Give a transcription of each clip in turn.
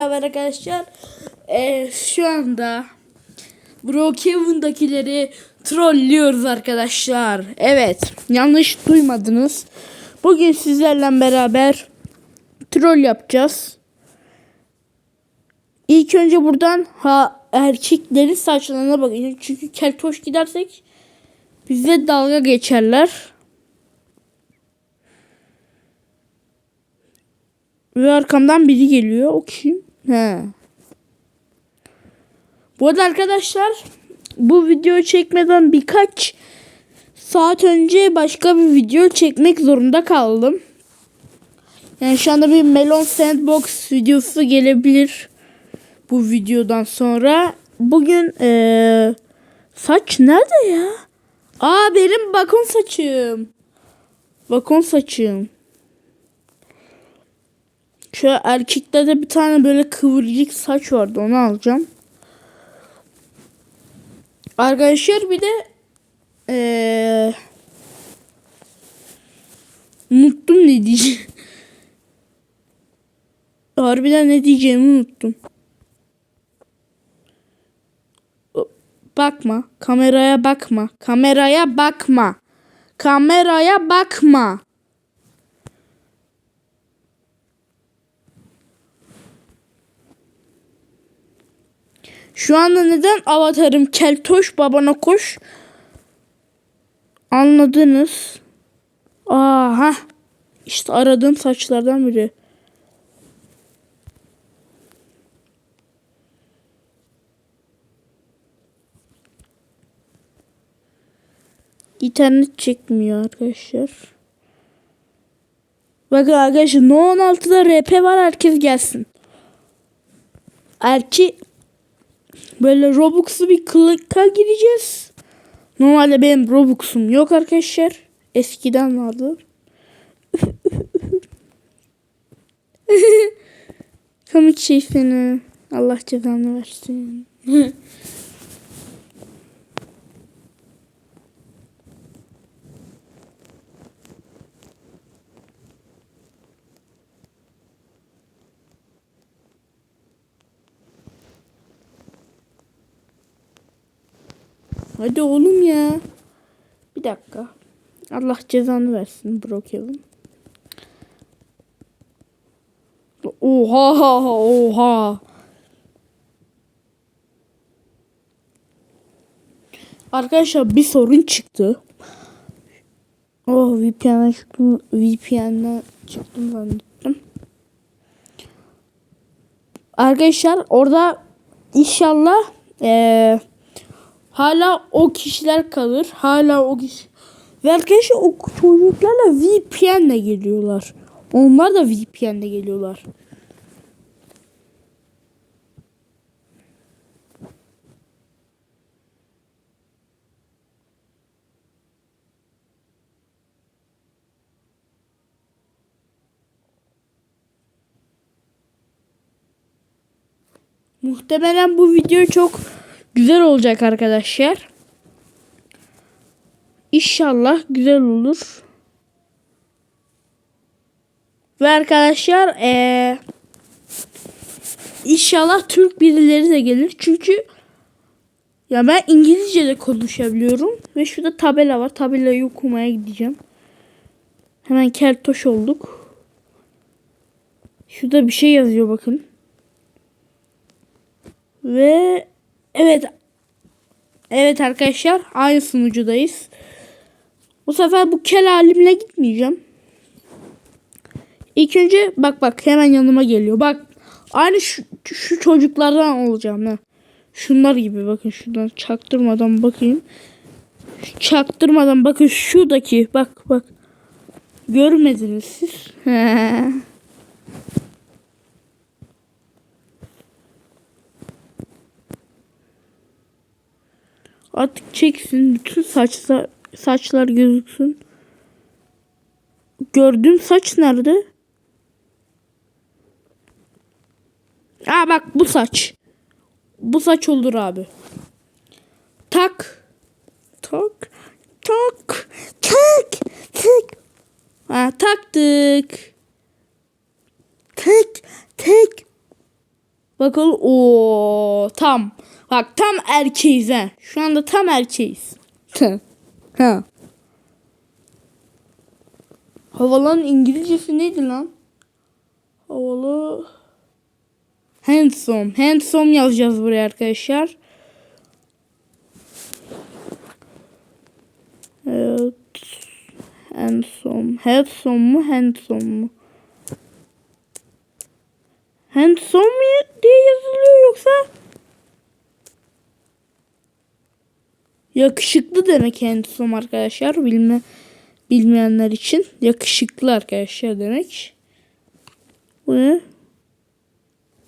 Merhaba arkadaşlar. Ee, şu anda Brookhaven'dakileri trollüyoruz arkadaşlar. Evet, yanlış duymadınız. Bugün sizlerle beraber troll yapacağız. İlk önce buradan ha erkeklerin saçlarına bakın. Çünkü keltoş gidersek bize dalga geçerler. Ve arkamdan biri geliyor. O kim? He. Bu arada arkadaşlar bu videoyu çekmeden birkaç saat önce başka bir video çekmek zorunda kaldım. Yani şu anda bir Melon Sandbox videosu gelebilir bu videodan sonra. Bugün ee, saç nerede ya? Aa benim bakon saçım. Bakon saçım. Şu erkeklerde bir tane böyle kıvırcık saç vardı onu alacağım. Arkadaşlar bir de ee, unuttum ne diyeceğim. Harbiden ne diyeceğimi unuttum. Bakma. Kameraya bakma. Kameraya bakma. Kameraya bakma. Şu anda neden avatarım keltoş babana koş? Anladınız. Aha. İşte aradığım saçlardan biri. İnternet çekmiyor arkadaşlar. Bakın arkadaşlar No 16'da RP var herkes gelsin. Erki böyle Robux'lu bir kılıka gireceğiz. Normalde benim Robux'um yok arkadaşlar. Eskiden vardı. Komik şey seni. Allah cezanı versin. Hadi oğlum ya. Bir dakika. Allah cezanı versin Brookhaven. Oha oha. Arkadaşlar bir sorun çıktı. Oh VPN'den çıktım. VPN'den çıktım zannettim. Arkadaşlar orada inşallah eee hala o kişiler kalır. Hala o kişi. Ve arkadaşlar o çocuklarla VPN'le geliyorlar. Onlar da VPN'le geliyorlar. Muhtemelen bu video çok güzel olacak arkadaşlar. İnşallah güzel olur. Ve arkadaşlar ee, inşallah Türk birileri de gelir. Çünkü ya ben İngilizce de konuşabiliyorum. Ve şurada tabela var. Tabelayı okumaya gideceğim. Hemen keltoş olduk. Şurada bir şey yazıyor bakın. Ve evet Evet arkadaşlar aynı sunucudayız. Bu sefer bu kel halimle gitmeyeceğim. İlk önce bak bak hemen yanıma geliyor. Bak aynı şu, şu çocuklardan olacağım. Ha. Şunlar gibi bakın şuradan çaktırmadan bakayım. Çaktırmadan bakın şuradaki bak bak. Görmediniz siz. Artık çeksin. Bütün saçlar, saçlar gözüksün. Gördüğüm saç nerede? Aa bak bu saç. Bu saç olur abi. Tak. Tak. Tak. Tak. Tak. Ha taktık. Tek tek Bakalım. o tam. Bak tam erkeğiz ha. Şu anda tam erkeğiz. ha. Havaların İngilizcesi neydi lan? Havalı. Handsome. Handsome yazacağız buraya arkadaşlar. Evet. Handsome. Handsome mu? Handsome mu? Handsome diye yazılıyor yoksa? Yakışıklı demek handsome arkadaşlar. Bilme, bilmeyenler için. Yakışıklı arkadaşlar demek. Bu ne?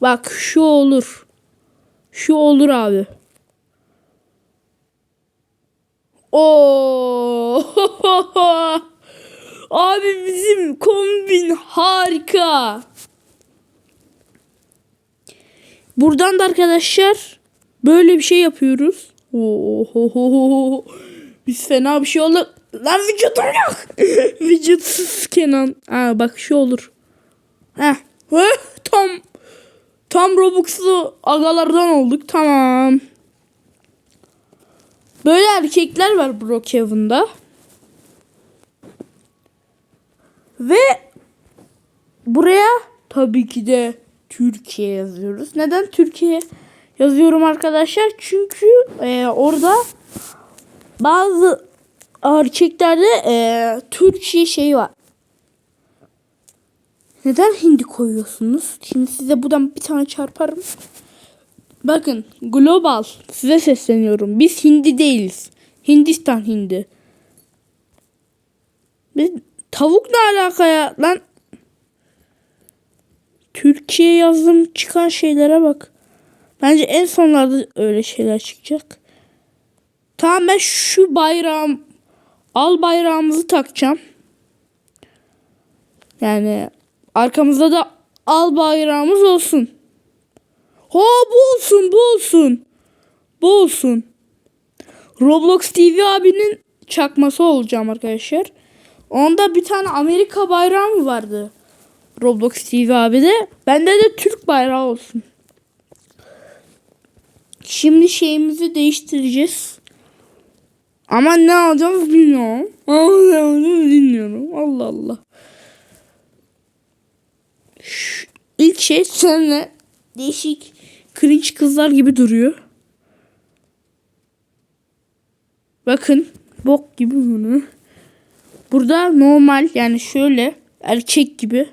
Bak şu olur. Şu olur abi. Oo! abi bizim kombin harika. Buradan da arkadaşlar böyle bir şey yapıyoruz. Oo! Biz fena bir şey oldu. Lan vücudum yok. Vücutsuz Kenan. Aa bak şu olur. Heh. Heh, tam tam Robux'lu agalardan olduk. Tamam. Böyle erkekler var Brookhaven'da. Ve buraya tabii ki de Türkiye yazıyoruz. Neden Türkiye yazıyorum arkadaşlar? Çünkü e, orada bazı erkeklerde e, Türkiye şeyi var. Neden hindi koyuyorsunuz? Şimdi size buradan bir tane çarparım. Bakın global size sesleniyorum. Biz hindi değiliz. Hindistan hindi. Biz tavuk ne alaka ya lan? Türkiye yazdım çıkan şeylere bak. Bence en sonlarda öyle şeyler çıkacak. Tamam ben şu bayrağım al bayrağımızı takacağım. Yani arkamızda da al bayrağımız olsun. Ha bu olsun bu olsun. Bu olsun. Roblox TV abinin çakması olacağım arkadaşlar. Onda bir tane Amerika bayrağı mı vardı? Roblox TV abi de. Bende de Türk bayrağı olsun. Şimdi şeyimizi değiştireceğiz. Ama ne alacağımız bilmiyorum. Ama ne alacağımız bilmiyorum. Allah Allah. Şu, ilk şey senle değişik cringe kızlar gibi duruyor. Bakın bok gibi bunu. Burada normal yani şöyle erkek gibi.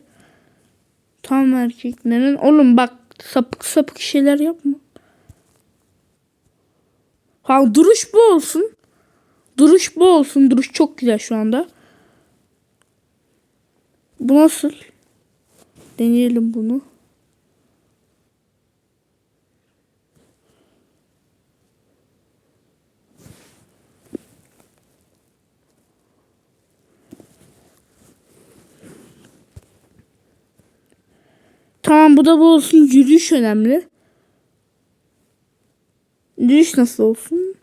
Tam erkeklerin. Oğlum bak sapık sapık şeyler yapma. Ha duruş bu olsun. Duruş bu olsun. Duruş çok güzel şu anda. Bu nasıl? Deneyelim bunu. Tamam bu da bu olsun. Yürüyüş önemli. Yürüyüş nasıl olsun?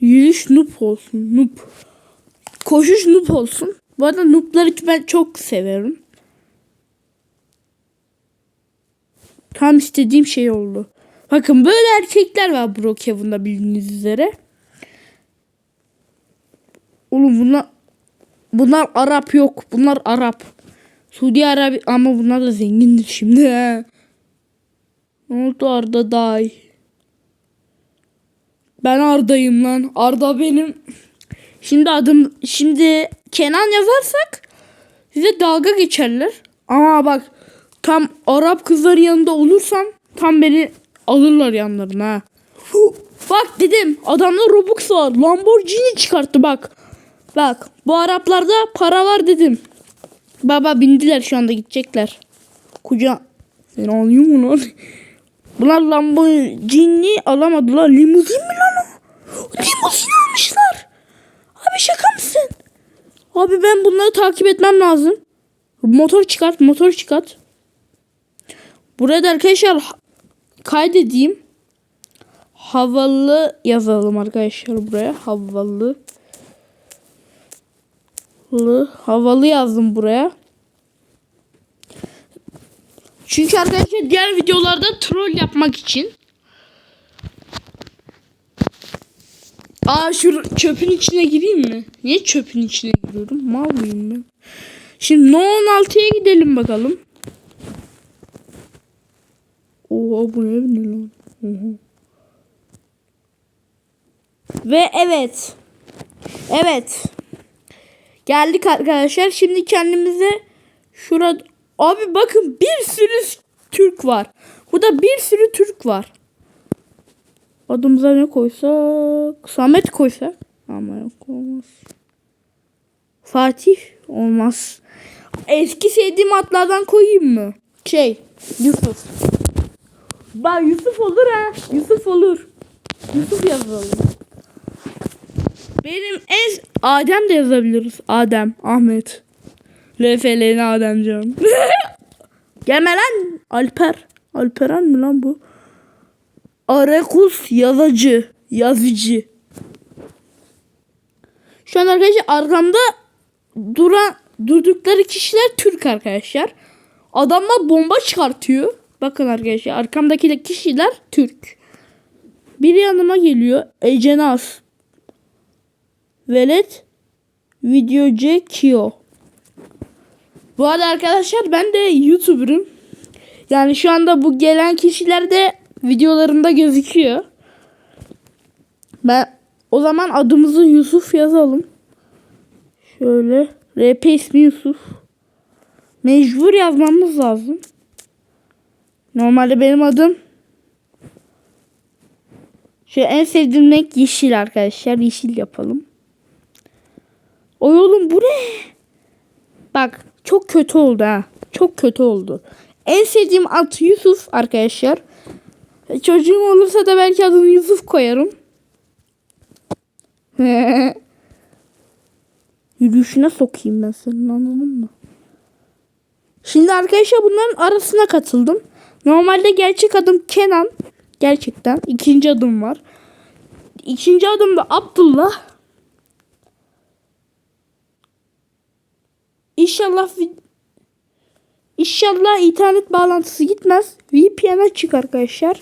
Yürüyüş noob olsun. Noob. Koşuş noob olsun. Bu arada noobları ben çok severim. Tam istediğim şey oldu. Bakın böyle erkekler var Brookhaven'da bildiğiniz üzere. Oğlum bunlar bunlar Arap yok. Bunlar Arap. Suudi Arabi ama bunlar da zengindir şimdi. He. Ne oldu Arda Day? Ben Arda'yım lan. Arda benim. Şimdi adım şimdi Kenan yazarsak size dalga geçerler. Ama bak tam Arap kızların yanında olursam tam beni alırlar yanlarına. Bak dedim adamda Robux var. Lamborghini çıkarttı bak. Bak bu Araplarda para var dedim. Baba bindiler şu anda gidecekler. Kuca sen alıyor mu lan? Bunlar Lamborghini alamadılar. Limuzin mi lan o? Limuzin almışlar. Abi şaka mısın? Abi ben bunları takip etmem lazım. Motor çıkart, motor çıkart. Burada arkadaşlar kaydedeyim. Havalı yazalım arkadaşlar buraya. Havalı. Havalı yazdım buraya. Çünkü arkadaşlar diğer videolarda troll yapmak için. Aa şu çöpün içine gireyim mi? Niye çöpün içine giriyorum? Mal mıyım ben? Şimdi No 16'ya gidelim bakalım. Oha bu ne ne lan? Ve evet. Evet. Geldik arkadaşlar. Şimdi kendimize şurada abi bakın bir sürü Türk var. Burada bir sürü Türk var. Adımıza ne koysak? Samet koysak? Ama yok olmaz. Fatih olmaz. Eski sevdiğim atlardan koyayım mı? Şey, Yusuf. Bak Yusuf olur ha. Yusuf olur. Yusuf yazalım. Benim en Adem de yazabiliriz. Adem, Ahmet. LFL'nin Ademcan. Gelme lan. Alper. Alperen mi lan bu? Arekus yazıcı. Yazıcı. Şu an arkadaşlar arkamda duran durdukları kişiler Türk arkadaşlar. Adamlar bomba çıkartıyor. Bakın arkadaşlar arkamdaki kişiler Türk. Biri yanıma geliyor. Ecenaz. Velet Videoce Kio. Bu arada arkadaşlar ben de YouTuber'ım. Yani şu anda bu gelen kişiler de videolarında gözüküyor. Ben o zaman adımızı Yusuf yazalım. Şöyle RP ismi Yusuf. Mecbur yazmamız lazım. Normalde benim adım şu en sevdiğim renk yeşil arkadaşlar. Yeşil yapalım. Oy oğlum bu ne? Bak çok kötü oldu ha. Çok kötü oldu. En sevdiğim at Yusuf arkadaşlar. Çocuğum olursa da belki adını Yusuf koyarım. Yürüyüşüne sokayım ben senin anladın mı? Şimdi arkadaşlar bunların arasına katıldım. Normalde gerçek adım Kenan. Gerçekten. ikinci adım var. İkinci adım da Abdullah. İnşallah İnşallah internet bağlantısı gitmez. VPN açık arkadaşlar.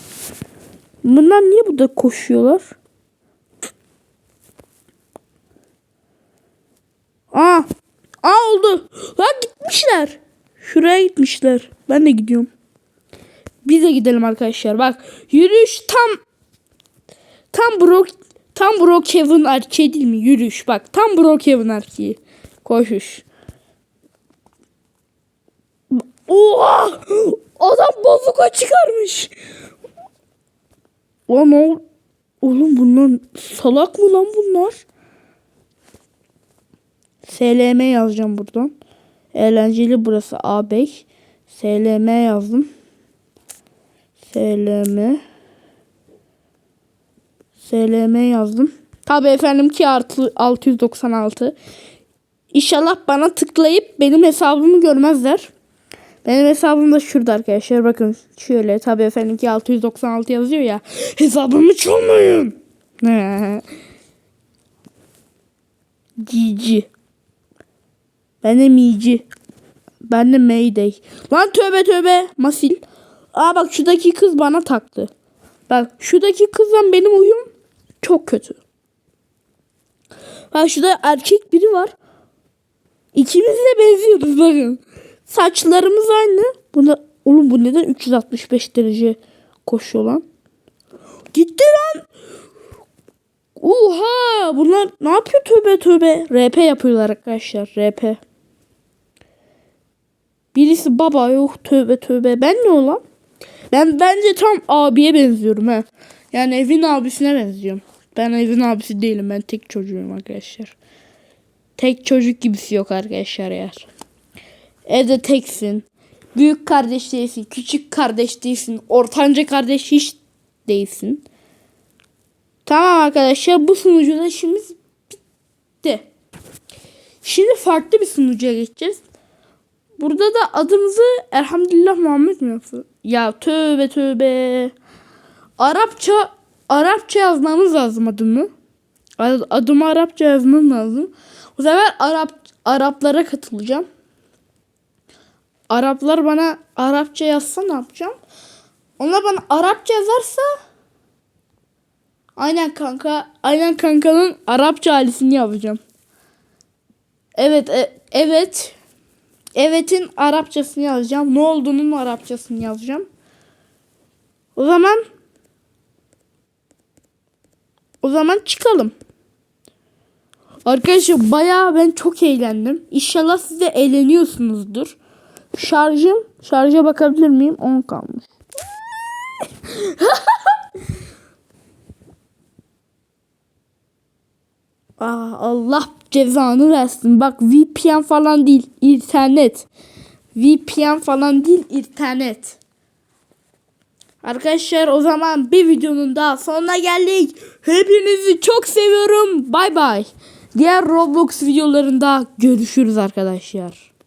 Bunlar niye burada koşuyorlar? Aa. Aa oldu. Lan gitmişler. Şuraya gitmişler. Ben de gidiyorum. Biz de gidelim arkadaşlar. Bak yürüyüş tam tam Brock tam Brookhaven erkeği değil mi? Yürüyüş bak. Tam Brookhaven erkeği. Koşuş. Oha! Adam bazuka çıkarmış. Lan o Oğlum bunlar salak mı lan bunlar? SLM yazacağım buradan. Eğlenceli burası A5. SLM yazdım. SLM SLM yazdım. Tabi efendim ki artı 696. İnşallah bana tıklayıp benim hesabımı görmezler. Benim hesabım da şurada arkadaşlar. Bakın şöyle tabi efendim ki 696 yazıyor ya. Hesabımı çalmayın. Cici. Ben de Mici. Ben de Mayday. Lan tövbe tövbe. Masil. Aa bak şuradaki kız bana taktı. Bak şuradaki kızla benim uyum çok kötü. Bak şurada erkek biri var. İkimiz de benziyoruz bakın. Saçlarımız aynı. Buna oğlum bu neden 365 derece koşuyor lan? Gitti lan. Oha bunlar ne yapıyor tövbe tövbe. RP yapıyorlar arkadaşlar RP. Birisi baba yok tövbe tövbe. Ben ne olan? Ben bence tam abiye benziyorum ha. Yani evin abisine benziyorum. Ben evin abisi değilim. Ben tek çocuğum arkadaşlar. Tek çocuk gibisi yok arkadaşlar eğer. Evde teksin. Büyük kardeş değilsin. Küçük kardeş değilsin. Ortanca kardeş hiç değilsin. Tamam arkadaşlar bu sunucuda işimiz bitti. Şimdi farklı bir sunucuya geçeceğiz. Burada da adımızı Elhamdülillah Muhammed mi yaptı? Ya tövbe tövbe. Arapça Arapça yazmamız lazım adımı. Adımı Arapça yazmam lazım. Bu sefer Arap Araplara katılacağım. Araplar bana Arapça yazsa ne yapacağım? Onlar bana Arapça yazarsa Aynen kanka. Aynen kankanın Arapça halisini yapacağım. Evet, e- evet. Evet'in Arapçasını yazacağım. Ne olduğunun Arapçasını yazacağım. O zaman o zaman çıkalım. Arkadaşlar bayağı ben çok eğlendim. İnşallah siz de eğleniyorsunuzdur. Şarjım, şarja bakabilir miyim? 10 kalmış. Aa, Allah cezanı versin. Bak VPN falan değil, internet. VPN falan değil, internet. Arkadaşlar o zaman bir videonun daha sonuna geldik. Hepinizi çok seviyorum. Bay bay. Diğer Roblox videolarında görüşürüz arkadaşlar.